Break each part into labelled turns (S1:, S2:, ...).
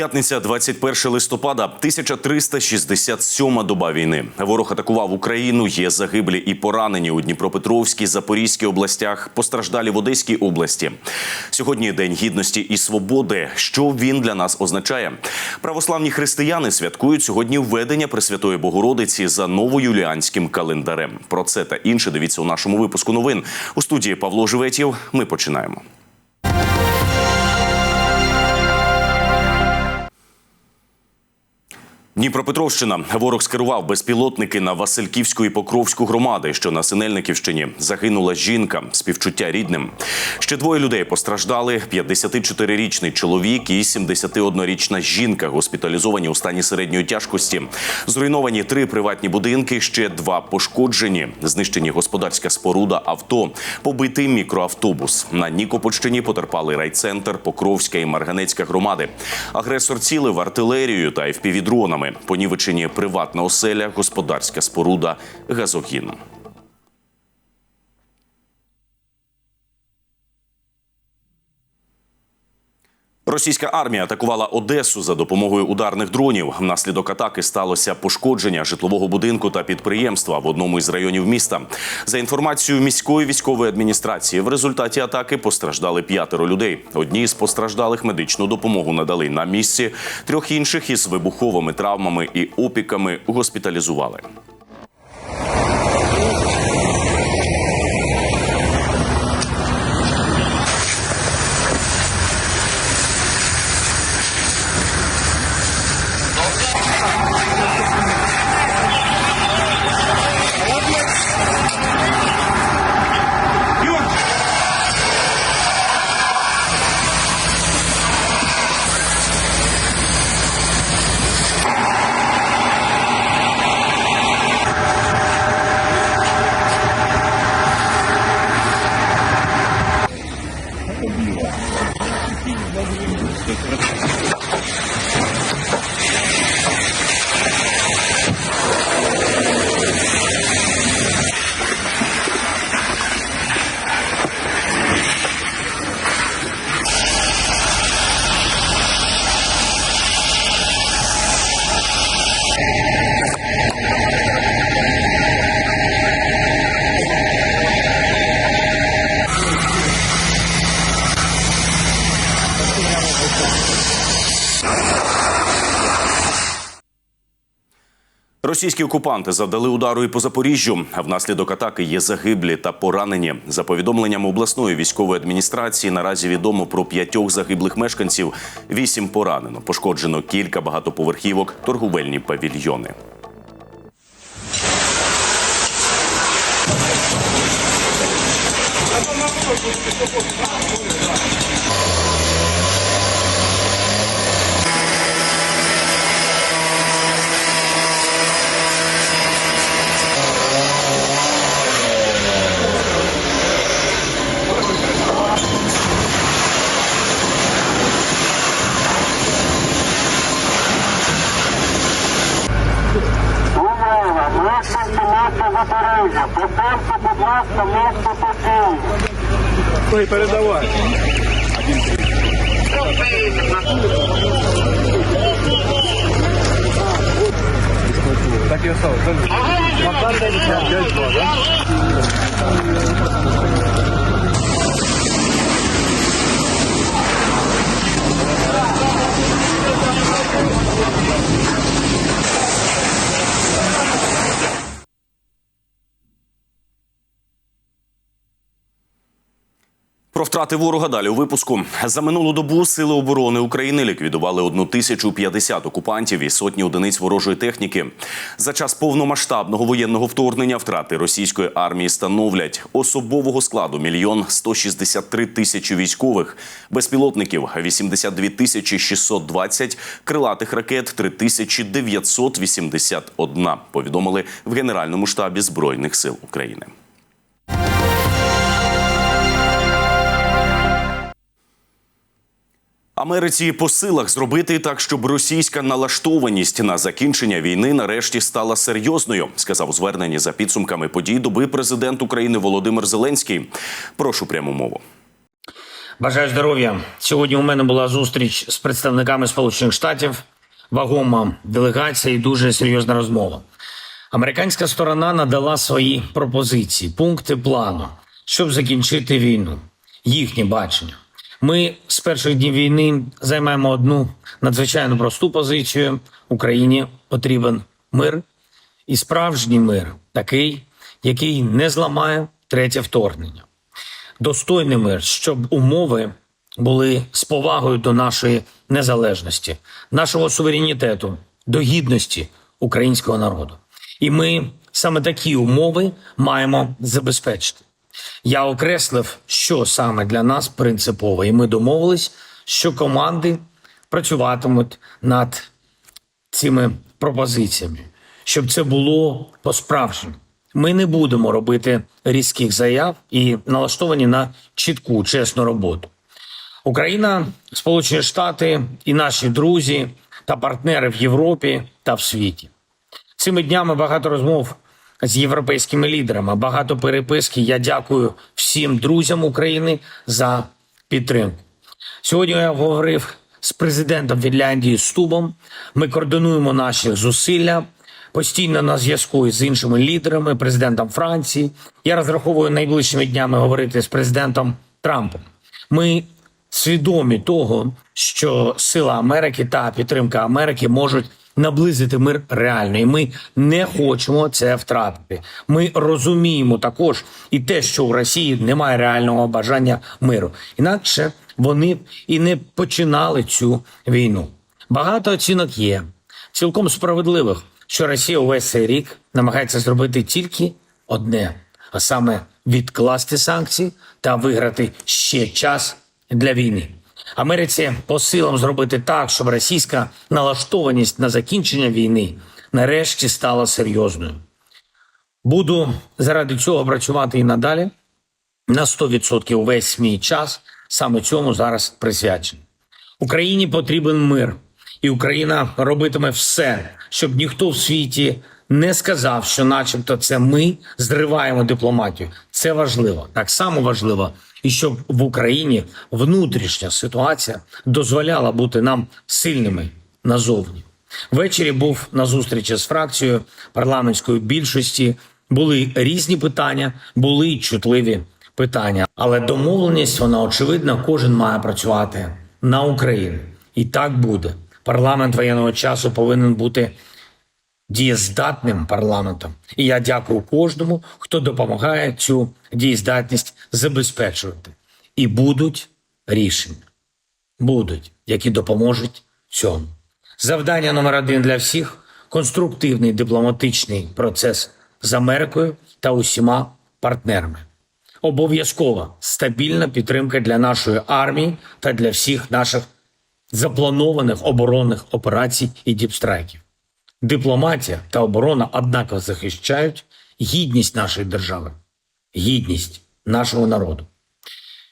S1: П'ятниця, 21 листопада, 1367 доба війни. Ворог атакував Україну. Є загиблі і поранені у Дніпропетровській, Запорізькій областях, постраждалі в Одеській області. Сьогодні день гідності і свободи. Що він для нас означає? Православні християни святкують сьогодні введення Пресвятої Богородиці за новоюліанським календарем. Про це та інше дивіться у нашому випуску новин у студії Павло Живетів. Ми починаємо. Дніпропетровщина ворог скерував безпілотники на Васильківську і Покровську громади, що на Синельниківщині загинула жінка, співчуття рідним. Ще двоє людей постраждали: 54-річний чоловік і 71-річна жінка, госпіталізовані у стані середньої тяжкості. Зруйновані три приватні будинки, ще два пошкоджені. Знищені господарська споруда, авто, побитий мікроавтобус. На Нікопольщині потерпали райцентр, Покровська і Марганецька громади. Агресор цілив артилерією та Понівечені приватна оселя, господарська споруда, газогін. Російська армія атакувала Одесу за допомогою ударних дронів. Внаслідок атаки сталося пошкодження житлового будинку та підприємства в одному із районів міста. За інформацією міської військової адміністрації, в результаті атаки постраждали п'ятеро людей. Одні з постраждалих медичну допомогу надали на місці. Трьох інших із вибуховими травмами і опіками госпіталізували. Російські окупанти завдали удару і по Запоріжжю. Внаслідок атаки є загиблі та поранені. За повідомленням обласної військової адміністрації, наразі відомо про п'ятьох загиблих мешканців. Вісім поранено. Пошкоджено кілька багатоповерхівок, торговельні павільйони.
S2: Запоріжжя, поперте, будь ласка, місто покинь.
S3: Ой, передавай. Так і осталось. Макар десь 5-2, да?
S1: Про втрати ворога далі у випуску за минулу добу сили оборони України ліквідували 1050 окупантів і сотні одиниць ворожої техніки. За час повномасштабного воєнного вторгнення втрати російської армії становлять особового складу мільйон 163 тисячі військових, безпілотників 82 тисячі 620, крилатих ракет 3981, Повідомили в Генеральному штабі збройних сил України. Америці по силах зробити так, щоб російська налаштованість на закінчення війни нарешті стала серйозною, сказав зверненні за підсумками подій доби президент України Володимир Зеленський. Прошу пряму мову.
S4: Бажаю здоров'я. Сьогодні у мене була зустріч з представниками Сполучених Штатів, вагома делегація і дуже серйозна розмова. Американська сторона надала свої пропозиції, пункти плану, щоб закінчити війну. Їхнє бачення. Ми з перших днів війни займаємо одну надзвичайно просту позицію. Україні потрібен мир і справжній мир, такий, який не зламає третє вторгнення достойний мир, щоб умови були з повагою до нашої незалежності, нашого суверенітету, до гідності українського народу. І ми саме такі умови маємо забезпечити. Я окреслив, що саме для нас принципово, і ми домовились, що команди працюватимуть над цими пропозиціями, щоб це було по-справжньому. Ми не будемо робити різких заяв і налаштовані на чітку, чесну роботу. Україна, Сполучені Штати і наші друзі та партнери в Європі та в світі. Цими днями багато розмов з європейськими лідерами, багато переписки. Я дякую всім друзям України за підтримку. Сьогодні я говорив з президентом Фінляндії Стубом. Ми координуємо наші зусилля постійно на зв'язку з іншими лідерами, президентом Франції. Я розраховую найближчими днями говорити з президентом Трампом. Ми свідомі того, що сила Америки та підтримка Америки можуть наблизити мир реально, і ми не хочемо це втратити. Ми розуміємо також і те, що у Росії немає реального бажання миру. Інакше вони і не починали цю війну. Багато оцінок є, цілком справедливих, що Росія увесь цей рік намагається зробити тільки одне, а саме відкласти санкції та виграти ще час для війни. Америці по силам зробити так, щоб російська налаштованість на закінчення війни нарешті стала серйозною. Буду заради цього працювати і надалі на 100% увесь мій час саме цьому зараз присвячений. Україні потрібен мир, і Україна робитиме все, щоб ніхто в світі не сказав, що, начебто, це ми зриваємо дипломатію. Це важливо. Так само важливо, і щоб в Україні внутрішня ситуація дозволяла бути нам сильними назовні. Ввечері був на зустрічі з фракцією парламентської більшості. Були різні питання, були чутливі питання. Але домовленість, вона очевидна, кожен має працювати на Україну. І так буде. Парламент воєнного часу повинен бути дієздатним парламентом. І я дякую кожному, хто допомагає цю дієздатність забезпечувати. І будуть рішення, будуть, які допоможуть цьому. Завдання номер один для всіх конструктивний дипломатичний процес з Америкою та усіма партнерами. Обов'язкова стабільна підтримка для нашої армії та для всіх наших запланованих оборонних операцій і діпстрайків. Дипломатія та оборона однаково захищають гідність нашої держави, гідність нашого народу.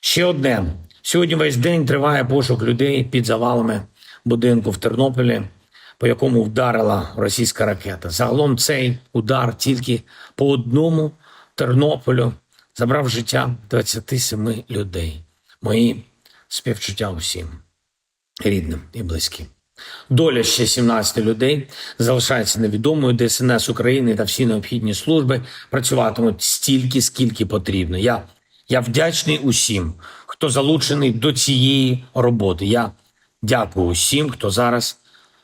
S4: Ще одне. Сьогодні весь день триває пошук людей під завалами будинку в Тернополі, по якому вдарила російська ракета. Загалом цей удар тільки по одному Тернополю забрав життя 27 людей. Мої співчуття усім рідним і близьким. Доля ще 17 людей залишається невідомою. ДСНС України та всі необхідні служби працюватимуть стільки, скільки потрібно. Я, я вдячний усім, хто залучений до цієї роботи. Я дякую усім, хто зараз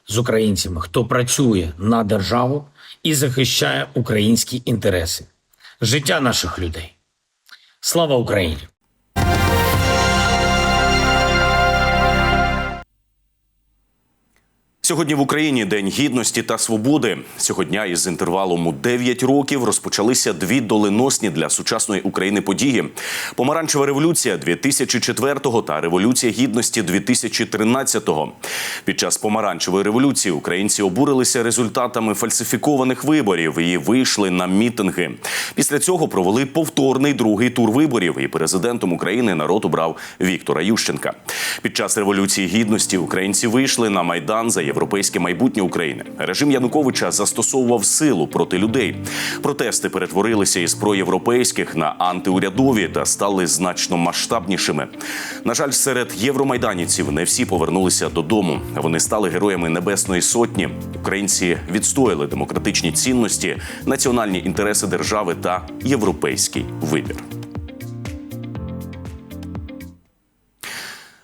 S4: з українцями, хто працює на державу і захищає українські інтереси, життя наших людей. Слава Україні!
S1: Сьогодні в Україні День гідності та свободи. Цього дня із інтервалом у 9 років розпочалися дві доленосні для сучасної України події: Помаранчева революція 2004-го та революція гідності 2013-го. Під час помаранчевої революції українці обурилися результатами фальсифікованих виборів і вийшли на мітинги. Після цього провели повторний другий тур виборів, і президентом України народ обрав Віктора Ющенка. Під час революції гідності українці вийшли на майдан за європейське майбутнє України. Режим Януковича застосовував силу проти людей. Протести перетворилися із проєвропейських на антиурядові та стали значно масштабнішими. На жаль, серед євромайданівців не всі повернулися додому. Вони стали героями Небесної Сотні. Українці відстояли демократичні цінності, національні інтереси держави та європейський вибір.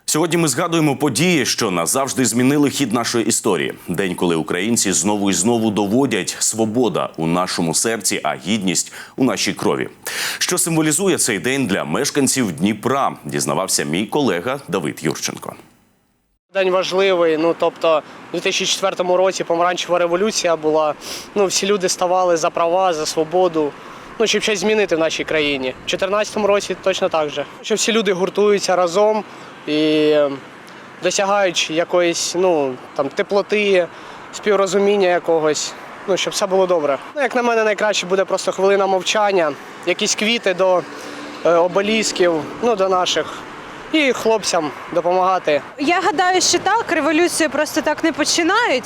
S1: Сьогодні ми згадуємо події, що назавжди змінили хід нашої історії. День, коли українці знову і знову доводять свобода у нашому серці, а гідність у нашій крові. Що символізує цей день для мешканців Дніпра? Дізнавався мій колега Давид Юрченко.
S5: День важливий. Ну тобто, у 2004 році помаранчева революція була. Ну всі люди ставали за права, за свободу. Ну, щоб щось змінити в нашій країні. У 2014 році точно так же. Що всі люди гуртуються разом і е, досягають якоїсь ну, там, теплоти, співрозуміння якогось, ну, щоб все було добре. Ну, як на мене, найкраще буде просто хвилина мовчання, якісь квіти до е, обелісків, ну, до наших. І хлопцям допомагати
S6: Я гадаю, що так, революцію просто так не починають,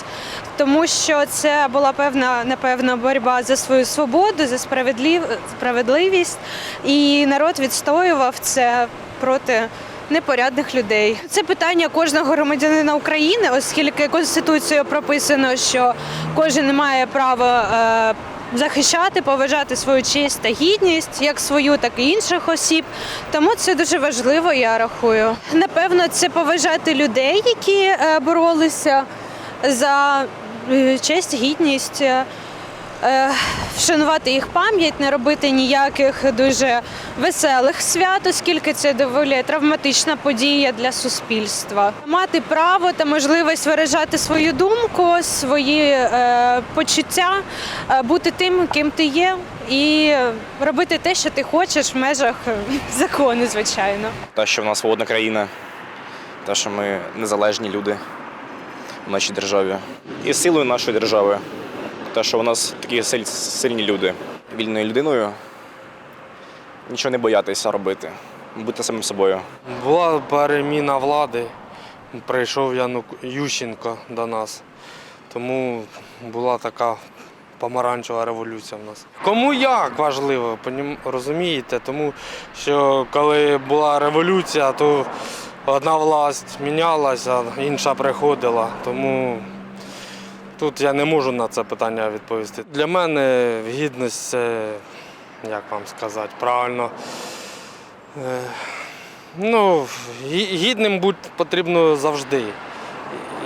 S6: тому що це була певна, напевно, боротьба за свою свободу, за справедлів... справедливість, і народ відстоював це проти непорядних людей. Це питання кожного громадянина України, оскільки конституцією прописано, що кожен має право. Е... Захищати, поважати свою честь та гідність, як свою, так і інших осіб. Тому це дуже важливо, я рахую. Напевно, це поважати людей, які е, боролися за е, честь, гідність, вшанувати їх пам'ять, не робити ніяких дуже веселих свят, оскільки це доволі травматична подія для суспільства. Мати право та можливість виражати свою думку, свої е, почуття, е, бути тим, ким ти є, і робити те, що ти хочеш в межах е, закону, звичайно.
S7: те, що в нас свободна країна, те, що ми незалежні люди в нашій державі. І силою нашої держави, те, що у нас такі сильні люди. Вільною людиною нічого не боятися робити, бути самим собою.
S8: Була переміна влади, прийшов Янук Ющенко до нас. Тому була така помаранчева революція в нас. Кому як важливо, розумієте? Тому що коли була революція, то одна власть мінялася, інша приходила. Тому тут я не можу на це питання відповісти. Для мене гідність це, як вам сказати, правильно. Е, Ну, гідним бути потрібно завжди.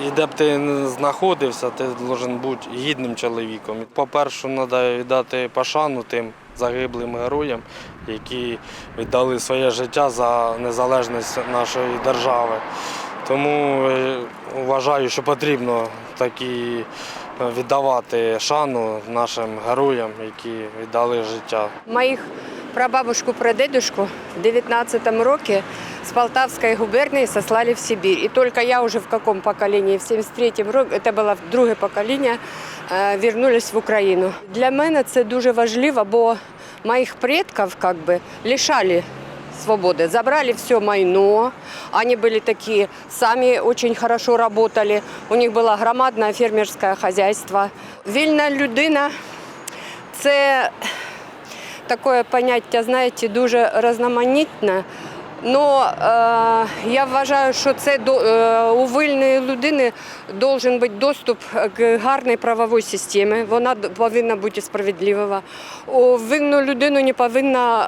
S8: І де б ти знаходився, ти повинен бути гідним чоловіком. По-перше, треба віддати пошану тим загиблим героям, які віддали своє життя за незалежність нашої держави. Тому е, вважаю, що потрібно такі е, віддавати шану нашим героям, які віддали життя.
S9: Моих прабабушку, прадедушку в 19 роке с Полтавской губернии сослали в Сибирь. И только я уже в каком поколении, в 73-м році, это было друге покоління, е, вернулись в Україну. Для мене це дуже важливо, бо моїх предків как бы лишали свободы. Забрали все майно. Они были такие, сами очень хорошо работали. У них было громадное фермерское хозяйство. Вільна людина – це таке поняття, знаєте, дуже різноманітне. Но е, я вважаю, що це до е, у вільної людини должен бути доступ к гарній правовій системі. Вона повинна бути справедлива. У вільну людину не повинна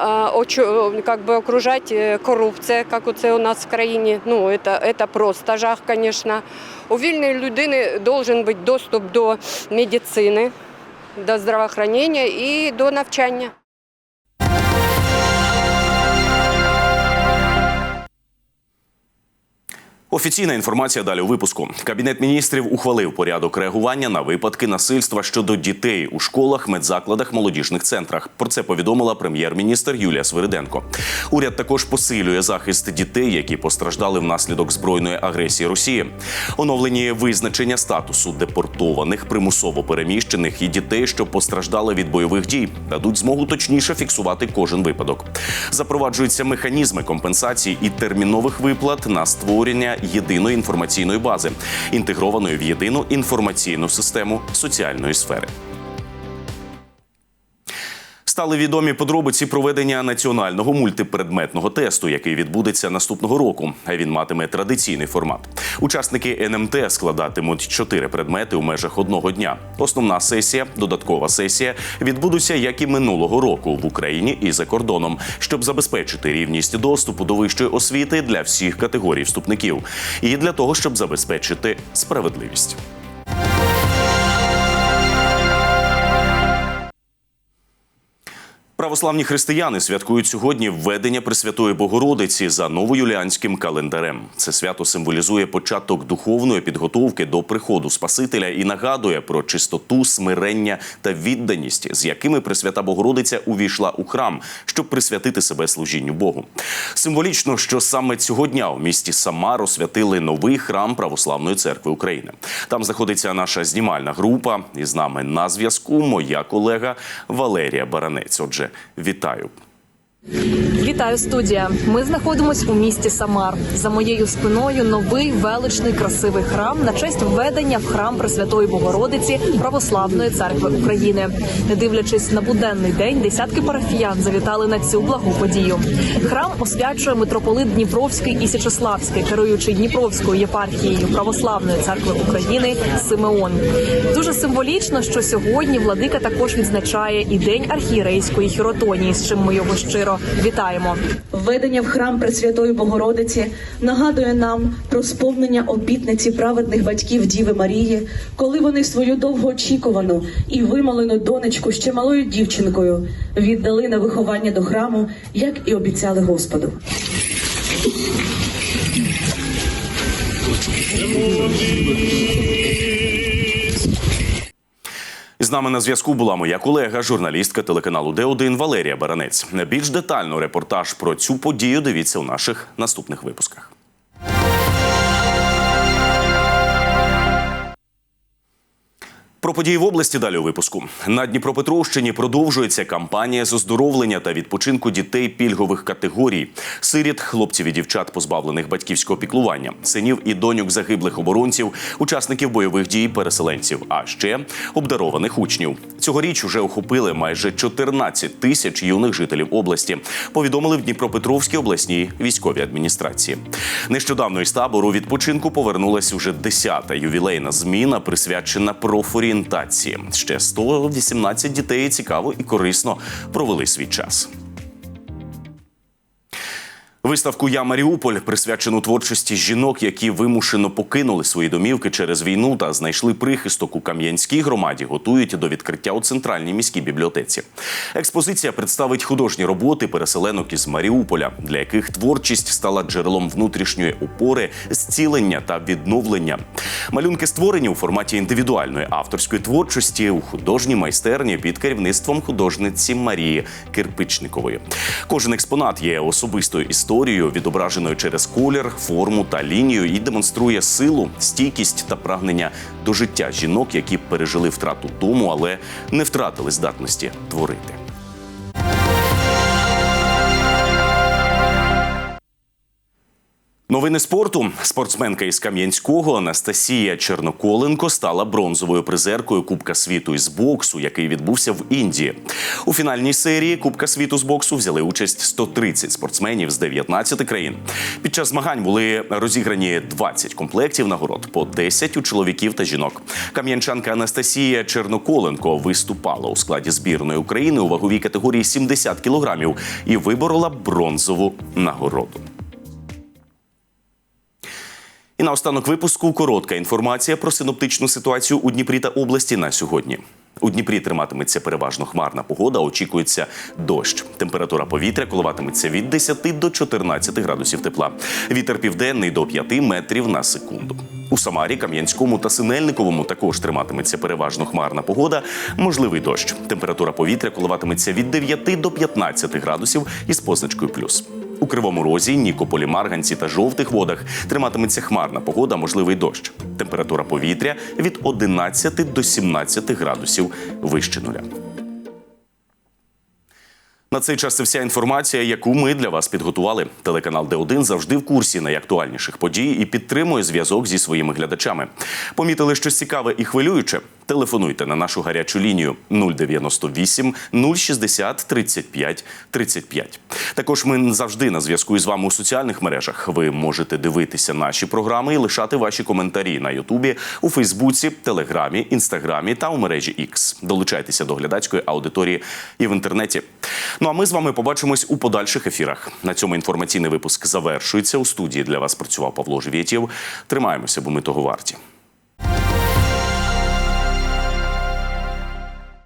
S9: е, как би, окружати корупція, як це у нас в країні. Ну, це, це просто жах, звісно. У вільної людини должен бути доступ до медицини, до здравоохранення і до навчання.
S1: Офіційна інформація далі у випуску. Кабінет міністрів ухвалив порядок реагування на випадки насильства щодо дітей у школах, медзакладах, молодіжних центрах. Про це повідомила прем'єр-міністр Юлія Свириденко. Уряд також посилює захист дітей, які постраждали внаслідок збройної агресії Росії. Оновлені визначення статусу депортованих, примусово переміщених і дітей, що постраждали від бойових дій, дадуть змогу точніше фіксувати кожен випадок. Запроваджуються механізми компенсації і термінових виплат на створення єдиної інформаційної бази, інтегрованої в єдину інформаційну систему соціальної сфери. Стали відомі подробиці проведення національного мультипредметного тесту, який відбудеться наступного року. Він матиме традиційний формат. Учасники НМТ складатимуть чотири предмети у межах одного дня. Основна сесія, додаткова сесія відбудуться як і минулого року в Україні і за кордоном, щоб забезпечити рівність доступу до вищої освіти для всіх категорій вступників, і для того, щоб забезпечити справедливість. Православні християни святкують сьогодні введення Пресвятої Богородиці за новоюліанським календарем. Це свято символізує початок духовної підготовки до приходу Спасителя і нагадує про чистоту, смирення та відданість, з якими Пресвята Богородиця увійшла у храм, щоб присвятити себе служінню Богу. Символічно, що саме цього дня у місті Самар освятили новий храм Православної церкви України. Там знаходиться наша знімальна група, і з нами на зв'язку моя колега Валерія Баранець. Отже, вітаю.
S10: Вітаю, студія. Ми знаходимось у місті Самар. За моєю спиною новий величний красивий храм на честь введення в храм Пресвятої Богородиці Православної церкви України. Не дивлячись на буденний день, десятки парафіян завітали на цю благу подію. Храм освячує митрополит Дніпровський і Січеславський, керуючий Дніпровською єпархією Православної церкви України Симеон. Дуже символічно, що сьогодні владика також відзначає і день архієрейської хіротонії, з чим ми його щиро вітаємо.
S11: Введення в храм Пресвятої Богородиці нагадує нам про сповнення обітниці праведних батьків Діви Марії, коли вони свою довгоочікувану і вимолену донечку ще малою дівчинкою віддали на виховання до храму, як і обіцяли Господу.
S1: З нами на зв'язку була моя колега, журналістка телеканалу Д1 Валерія Баранець. Більш детально репортаж про цю подію дивіться у наших наступних випусках. Про події в області далі у випуску на Дніпропетровщині продовжується кампанія з оздоровлення та відпочинку дітей пільгових категорій, сиріт, хлопців і дівчат, позбавлених батьківського піклування, синів і доньок загиблих оборонців, учасників бойових дій, переселенців, а ще обдарованих учнів. Цьогоріч уже охопили майже 14 тисяч юних жителів області. Повідомили в Дніпропетровській обласній військовій адміністрації. Нещодавно із табору відпочинку повернулась уже 10-та ювілейна зміна, присвячена профорієнтації. Ще 118 дітей цікаво і корисно провели свій час. Виставку Я Маріуполь присвячену творчості жінок, які вимушено покинули свої домівки через війну та знайшли прихисток у Кам'янській громаді, готують до відкриття у центральній міській бібліотеці. Експозиція представить художні роботи переселенок із Маріуполя, для яких творчість стала джерелом внутрішньої опори, зцілення та відновлення. Малюнки створені у форматі індивідуальної авторської творчості у художній майстерні під керівництвом художниці Марії Кирпичникової. Кожен експонат є особистою історією, відображеною через колір, форму та лінію, і демонструє силу, стійкість та прагнення до життя жінок, які пережили втрату дому, але не втратили здатності творити. Новини спорту. Спортсменка із Кам'янського Анастасія Черноколенко стала бронзовою призеркою Кубка світу із боксу, який відбувся в Індії. У фінальній серії Кубка світу з боксу взяли участь 130 спортсменів з 19 країн. Під час змагань були розіграні 20 комплектів нагород по 10 у чоловіків та жінок. Кам'янчанка Анастасія Черноколенко виступала у складі збірної України у ваговій категорії 70 кілограмів і виборола бронзову нагороду. І на останок випуску коротка інформація про синоптичну ситуацію у Дніпрі та області на сьогодні. У Дніпрі триматиметься переважно хмарна погода, очікується дощ. Температура повітря коливатиметься від 10 до 14 градусів тепла. Вітер південний до 5 метрів на секунду. У Самарі, Кам'янському та Синельниковому також триматиметься переважно хмарна погода, можливий дощ. Температура повітря коливатиметься від 9 до 15 градусів із позначкою плюс. У Кривому Розі, Нікополі, Марганці та жовтих водах триматиметься хмарна погода, можливий дощ. Температура повітря від 11 до 17 градусів вище нуля. На цей час це вся інформація, яку ми для вас підготували. Телеканал Д1 завжди в курсі найактуальніших подій і підтримує зв'язок зі своїми глядачами. Помітили щось цікаве і хвилююче? Телефонуйте на нашу гарячу лінію 098 060 35 35. Також ми завжди на зв'язку із вами у соціальних мережах. Ви можете дивитися наші програми і лишати ваші коментарі на Ютубі, у Фейсбуці, Телеграмі, Інстаграмі та у мережі X. Долучайтеся до глядацької аудиторії і в інтернеті. Ну а ми з вами побачимось у подальших ефірах. На цьому інформаційний випуск завершується. У студії для вас працював Павло Живєтєв. Тримаємося, бо ми того варті.